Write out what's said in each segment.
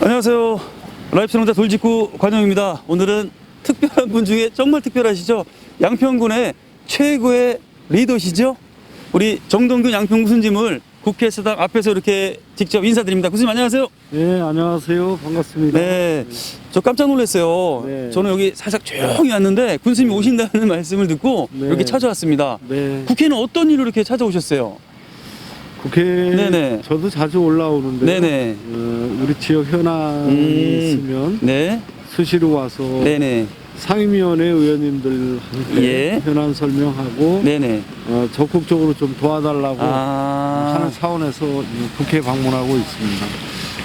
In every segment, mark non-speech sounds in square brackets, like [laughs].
안녕하세요. 라이프 농자 돌직구 관영입니다. 오늘은 특별한 분 중에 정말 특별하시죠. 양평군의 최고의 리더시죠. 우리 정동균 양평 군수님을 국회의사당 앞에서 이렇게 직접 인사드립니다. 군수님 안녕하세요. 네, 안녕하세요. 반갑습니다. 네, 저 깜짝 놀랐어요. 네. 저는 여기 살짝 조용히 왔는데 군수님이 오신다는 말씀을 듣고 네. 이렇게 찾아왔습니다. 네. 국회는 어떤 일로 이렇게 찾아오셨어요? 국회 네네. 저도 자주 올라오는데 네네. 어, 우리 지역 현안이 음. 있으면 네, 수시로 와서 네네, 상임위원회 의원님들한테 예. 현안 설명하고 네네. 어, 적극적으로 좀 도와달라고 아, 하는 차원에서 이 국회 방문하고 있습니다.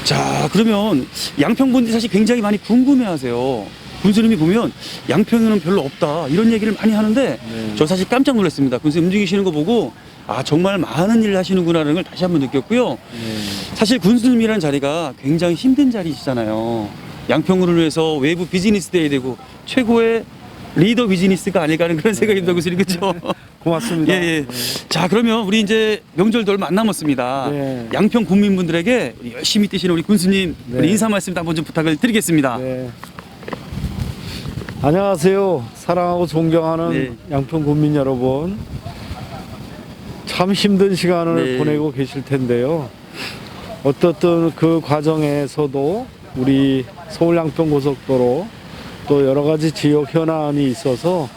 자, 그러면 양평분들이 사실 굉장히 많이 궁금해하세요. 군수님이 보면 양평에는 별로 없다 이런 얘기를 많이 하는데 네. 저 사실 깜짝 놀랐습니다. 군수님 움직이시는 거 보고 아 정말 많은 일을 하시는구나라는 걸 다시 한번 느꼈고요. 네. 사실 군수님이라는 자리가 굉장히 힘든 자리시잖아요. 양평군을 위해서 외부 비즈니스 대회 되고 최고의 리더 비즈니스가 아닐까 하는 그런 생각이 듭니다. 군수님 그렇죠? 고맙습니다. 예, 예. 자, 그러면 우리 이제 명절도 얼마 안 남았습니다. 네. 양평 국민분들에게 우리 열심히 뛰시는 우리 군수님 네. 우리 인사 말씀 한번 좀 부탁을 드리겠습니다. 네. 안녕하세요. 사랑하고 존경하는 네. 양평 국민 여러분. 참 힘든 시간을 네. 보내고 계실 텐데요. 어떻든 그 과정에서도 우리 서울 양평 고속도로 또 여러 가지 지역 현안이 있어서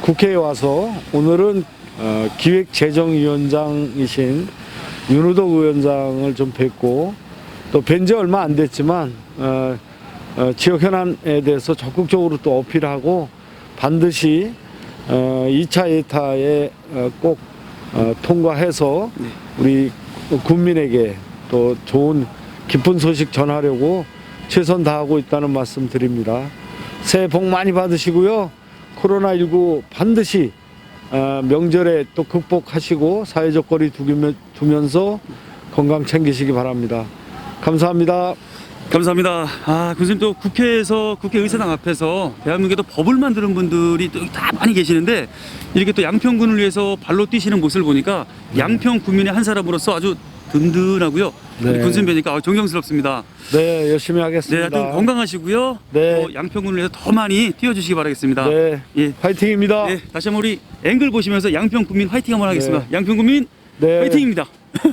국회에 와서 오늘은 어, 기획재정위원장이신 윤우덕 위원장을 좀 뵙고 또 뵌 지 얼마 안 됐지만 어, 어, 지역 현안에 대해서 적극적으로 또 어필하고 반드시 어, 2차 예타에 어, 꼭 어, 통과해서 우리 국민에게 또 좋은 기쁜 소식 전하려고 최선 다하고 있다는 말씀 드립니다. 새해 복 많이 받으시고요. 코로나19 반드시 어, 명절에 또 극복하시고 사회적 거리 두면서 건강 챙기시기 바랍니다. 감사합니다. 감사합니다. 아, 군수님 또 국회에서 국회 의사당 앞에서 대한민국에도 법을 만드는 분들이 또 다 많이 계시는데 이렇게 또 양평군을 위해서 발로 뛰시는 모습을 보니까 양평 국민의 한 사람으로서 아주 든든하고요. 네. 군수님 뵈니까 아, 존경스럽습니다. 네, 열심히 네, 하겠습니다. 하여튼 건강하시고요. 네. 또 양평군을 위해서 더 많이 뛰어주시기 바라겠습니다. 네, 예. 파이팅입니다. 네, 다시 한번 우리 앵글 보시면서 양평 국민 화이팅 한번 하겠습니다. 네. 양평 국민 네. 화이팅입니다.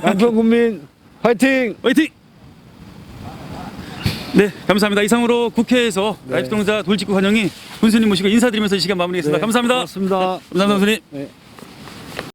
양평 국민 화이팅! [laughs] 화이팅! 네, 감사합니다. 이상으로 국회에서 네. 라이프 동자 돌직구 관영이 군수님 모시고 인사드리면서 이 시간 마무리하겠습니다. 네, 감사합니다. 고맙습니다. 감사합니다, 군수님. 네.